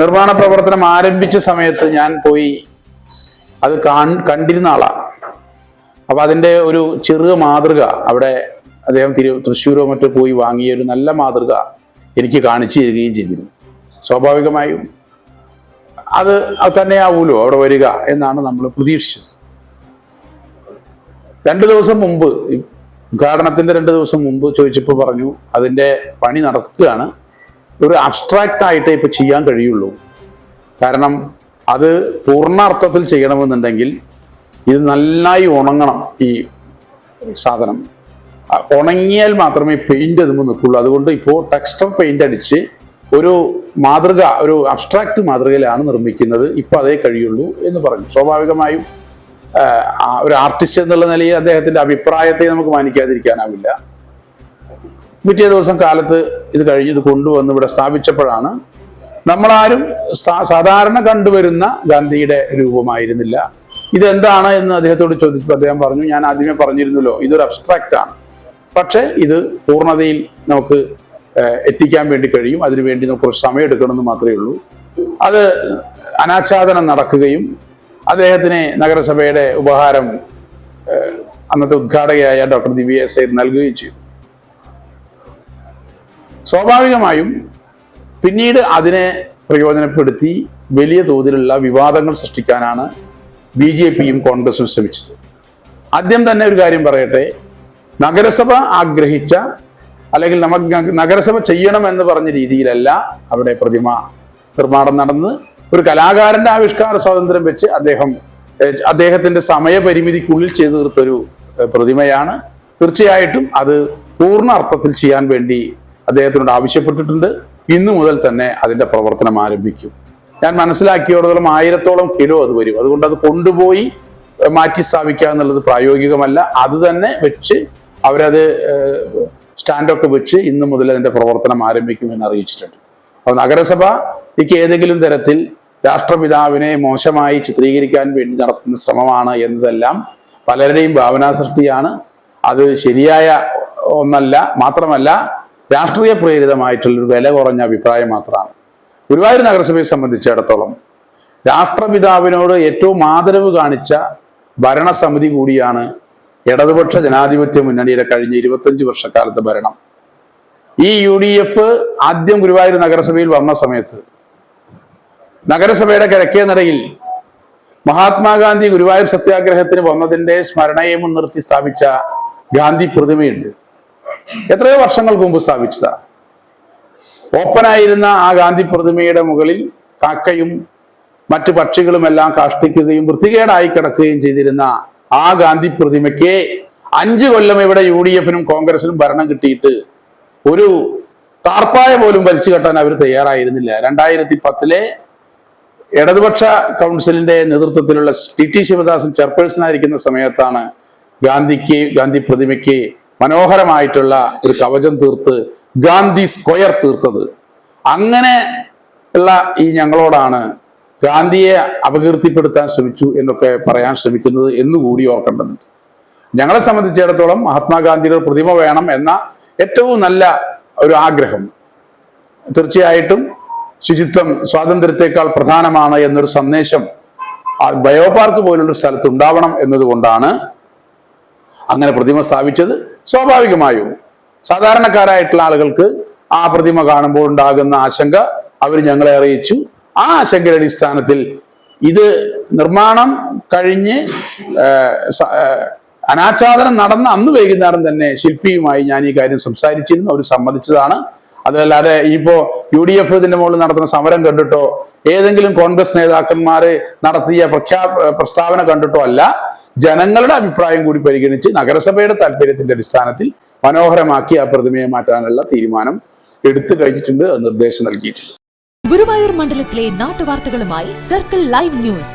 നിർമ്മാണ പ്രവർത്തനം ആരംഭിച്ച സമയത്ത് ഞാൻ പോയി അത് കണ്ടിരുന്ന ആളാണ് അപ്പൊ അതിന്റെ ഒരു ചെറിയ മാതൃക അവിടെ അദ്ദേഹം തിരു തൃശ്ശൂരോ മറ്റോ പോയി വാങ്ങിയ ഒരു നല്ല മാതൃക എനിക്ക് കാണിച്ചു തരികയും ചെയ്തിരുന്നു. സ്വാഭാവികമായും അത് തന്നെയാവൂലോ അവിടെ വരിക എന്നാണ് നമ്മൾ പ്രതീക്ഷിച്ചത്. രണ്ട് ദിവസം മുമ്പ് ഉദ്ഘാടനത്തിന്റെ രണ്ട് ദിവസം മുമ്പ് ചോദിച്ചപ്പോൾ പറഞ്ഞു അതിന്റെ പണി നടക്കുകയാണ്. ഒരു അബ്സ്ട്രാക്റ്റ് ആയിട്ടേ ഇപ്പൊ ചെയ്യാൻ കഴിയുള്ളൂ. കാരണം അത് പൂർണാർത്ഥത്തിൽ ചെയ്യണമെന്നുണ്ടെങ്കിൽ ഇത് നന്നായി ഉണങ്ങണം ഈ സാധനം. ഉണങ്ങിയാൽ മാത്രമേ പെയിന്റ് അതുമ്പോൾ നിൽക്കുള്ളൂ. അതുകൊണ്ട് ഇപ്പോൾ ടെക്സ്റ്റർ പെയിന്റ് അടിച്ച് ഒരു മാതൃക ഒരു അബ്സ്ട്രാക്റ്റ് മാതൃകയിലാണ് നിർമ്മിക്കുന്നത്. ഇപ്പോൾ അതേ കഴിയുള്ളൂ എന്ന് പറഞ്ഞു. സ്വാഭാവികമായും ഒരു ആർട്ടിസ്റ്റ് എന്നുള്ള നിലയിൽ അദ്ദേഹത്തിന്റെ അഭിപ്രായത്തെ നമുക്ക് മാനിക്കാതിരിക്കാനാവില്ല. പിറ്റേ ദിവസം കാലത്ത് ഇത് കഴിഞ്ഞ് ഇത് കൊണ്ടുവന്ന് ഇവിടെ സ്ഥാപിച്ചപ്പോഴാണ് നമ്മളാരും സാധാരണ കണ്ടുവരുന്ന ഗാന്ധിയുടെ രൂപമായിരുന്നില്ല. ഇതെന്താണ് എന്ന് അദ്ദേഹത്തോട് ചോദിച്ചപ്പോൾ അദ്ദേഹം പറഞ്ഞു ഞാൻ ആദ്യമേ പറഞ്ഞിരുന്നല്ലോ ഇതൊരു അബ്സ്ട്രാക്റ്റ് ആണ്. പക്ഷേ ഇത് പൂർണതയിൽ നമുക്ക് എത്തിക്കാൻ വേണ്ടി കഴിയും. അതിനുവേണ്ടി നമുക്ക് കുറച്ച് സമയം എടുക്കണമെന്ന് മാത്രമേ ഉള്ളൂ. അത് അനാച്ഛാദനം നടക്കുകയും അദ്ദേഹത്തിന് നഗരസഭയുടെ ഉപഹാരം അന്നത്തെ ഉദ്ഘാടകയായ ഡോക്ടർ ദിവ്യ എസ് നൽകുകയും ചെയ്തു. സ്വാഭാവികമായും പിന്നീട് അതിനെ പ്രയോജനപ്പെടുത്തി വലിയ തോതിലുള്ള വിവാദങ്ങൾ സൃഷ്ടിക്കാനാണ് ബി ജെ പിയും കോൺഗ്രസും ശ്രമിച്ചത്. ആദ്യം തന്നെ ഒരു കാര്യം പറയട്ടെ. നഗരസഭ ആഗ്രഹിച്ച അല്ലെങ്കിൽ നമുക്ക് നഗരസഭ ചെയ്യണമെന്ന് പറഞ്ഞ രീതിയിലല്ല അവിടെ പ്രതിമ നിർമ്മാണം നടന്ന് ഒരു കലാകാരന്റെ ആവിഷ്കാര സ്വാതന്ത്ര്യം വെച്ച് അദ്ദേഹം അദ്ദേഹത്തിന്റെ സമയപരിമിതിക്കുള്ളിൽ ചെയ്തു തീർത്തൊരു പ്രതിമയാണ്. തീർച്ചയായിട്ടും അത് പൂർണ അർത്ഥത്തിൽ ചെയ്യാൻ വേണ്ടി അദ്ദേഹത്തിനോട് ആവശ്യപ്പെട്ടിട്ടുണ്ട്. ഇന്നു മുതൽ തന്നെ അതിന്റെ പ്രവർത്തനം ആരംഭിക്കും. ഞാൻ മനസ്സിലാക്കിയോടത്തോളം ആയിരത്തോളം കിലോ അത് വരും. അതുകൊണ്ട് അത് കൊണ്ടുപോയി മാറ്റി സ്ഥാപിക്കുക എന്നുള്ളത് പ്രായോഗികമല്ല. അത് തന്നെ വെച്ച് അവരത് സ്റ്റാൻഡൊക്കെ വെച്ച് ഇന്നു മുതൽ അതിന്റെ പ്രവർത്തനം ആരംഭിക്കുമെന്ന് അറിയിച്ചിട്ടുണ്ട്. അപ്പോൾ നഗരസഭയ്ക്ക് ഏതെങ്കിലും തരത്തിൽ രാഷ്ട്രപിതാവിനെ മോശമായി ചിത്രീകരിക്കാൻ വേണ്ടി നടത്തുന്ന ശ്രമമാണ് എന്നതെല്ലാം പലരുടെയും ഭാവനാ സൃഷ്ടിയാണ് അത് ശരിയായ ഒന്നല്ല മാത്രമല്ല രാഷ്ട്രീയ പ്രേരിതമായിട്ടുള്ളൊരു വില കുറഞ്ഞ അഭിപ്രായം മാത്രമാണ്. ഗുരുവായൂർ നഗരസഭയെ സംബന്ധിച്ചിടത്തോളം രാഷ്ട്രപിതാവിനോട് ഏറ്റവും ആദരവ് കാണിച്ച ഭരണസമിതി കൂടിയാണ് ഇടതുപക്ഷ ജനാധിപത്യ മുന്നണിയുടെ കഴിഞ്ഞ ഇരുപത്തഞ്ച് വർഷക്കാലത്തെ ഭരണം. ഈ യു ഡി എഫ് ആദ്യം ഗുരുവായൂർ നഗരസഭയിൽ വന്ന സമയത്ത് നഗരസഭയുടെ കിഴക്കേ നടയിൽ മഹാത്മാഗാന്ധി ഗുരുവായൂർ സത്യാഗ്രഹത്തിന് വന്നതിന്റെ സ്മരണയെ മുൻനിർത്തി സ്ഥാപിച്ച ഗാന്ധി പ്രതിമയുണ്ട്. എത്രയോ വർഷങ്ങൾക്ക് മുമ്പ് സ്ഥാപിച്ചതാ. ഓപ്പനായിരുന്ന ആ ഗാന്ധി പ്രതിമയുടെ മുകളിൽ കാക്കയും മറ്റു പക്ഷികളുമെല്ലാം കാഷ്ടിക്കുകയും വൃത്തികേടായി കിടക്കുകയും ചെയ്തിരുന്ന ആ ഗാന്ധി പ്രതിമയ്ക്ക് അഞ്ചു കൊല്ലം ഇവിടെ യു ഡി എഫിനും കോൺഗ്രസിനും ഭരണം കിട്ടിയിട്ട് ഒരു ടാർപ്പായ പോലും വലിച്ചു കെട്ടാൻ അവർ തയ്യാറായിരുന്നില്ല. രണ്ടായിരത്തി പത്തിലെ ഇടതുപക്ഷ കൗൺസിലിന്റെ നേതൃത്വത്തിലുള്ള ടി ടി ശിവദാസൻ ചെയർപേഴ്സൺ ആയിരിക്കുന്ന സമയത്താണ് ഗാന്ധിക്ക് ഗാന്ധി പ്രതിമയ്ക്ക് മനോഹരമായിട്ടുള്ള ഒരു കവചം തീർത്ത് ഗാന്ധി സ്ക്വയർ തീർത്തത്. അങ്ങനെ ഉള്ള ഈ ഞങ്ങളോടാണ് ഗാന്ധിയെ അപകീർത്തിപ്പെടുത്താൻ ശ്രമിച്ചു എന്നൊക്കെ പറയാൻ ശ്രമിക്കുന്നത് എന്നുകൂടി ഓർക്കേണ്ടതുണ്ട്. ഞങ്ങളെ സംബന്ധിച്ചിടത്തോളം മഹാത്മാഗാന്ധിയുടെ പ്രതിമ വേണം എന്ന ഏറ്റവും നല്ല ഒരു ആഗ്രഹം. തീർച്ചയായിട്ടും ശുചിത്വം സ്വാതന്ത്ര്യത്തെക്കാൾ പ്രധാനമാണ് എന്നൊരു സന്ദേശം ആ ബയോ പാർക്ക് പോലുള്ള സ്ഥലത്ത് ഉണ്ടാവണം എന്നതുകൊണ്ടാണ് അങ്ങനെ പ്രതിമ സ്ഥാപിച്ചത്. സ്വാഭാവികമായും സാധാരണക്കാരായിട്ടുള്ള ആളുകൾക്ക് ആ പ്രതിമ കാണുമ്പോൾ ഉണ്ടാകുന്ന ആശങ്ക അവർ ഞങ്ങളെ അറിയിച്ചു. ആ ആശങ്കയുടെ അടിസ്ഥാനത്തിൽ ഇത് നിർമ്മാണം കഴിഞ്ഞ് അനാച്ഛാദനം നടന്ന അന്ന് വൈകുന്നേരം തന്നെ ശില്പിയുമായി ഞാൻ ഈ കാര്യം സംസാരിച്ചിരുന്നു. അവർ സമ്മതിച്ചതാണ്. അതല്ലാതെ ഇപ്പോ യു ഡി എഫ് ഇതിന്റെ മുകളിൽ നടത്തുന്ന സമരം കണ്ടിട്ടോ ഏതെങ്കിലും കോൺഗ്രസ് നേതാക്കന്മാര് നടത്തിയ പ്രഖ്യാ പ്രസ്താവന കണ്ടിട്ടോ അല്ല. ജനങ്ങളുടെ അഭിപ്രായം കൂടി പരിഗണിച്ച് നഗരസഭയുടെ താല്പര്യത്തിന്റെ അടിസ്ഥാനത്തിൽ മനോഹരമാക്കി ആ പ്രതിമയെ മാറ്റാനുള്ള തീരുമാനം എടുത്തു കഴിഞ്ഞിട്ടുണ്ട് നിർദ്ദേശം നൽകിയിട്ടുണ്ട്. ഗുരുവായൂർ മണ്ഡലത്തിലെ നാട്ടുവാർത്തകളുമായി സർക്കിൾ ലൈവ് ന്യൂസ്.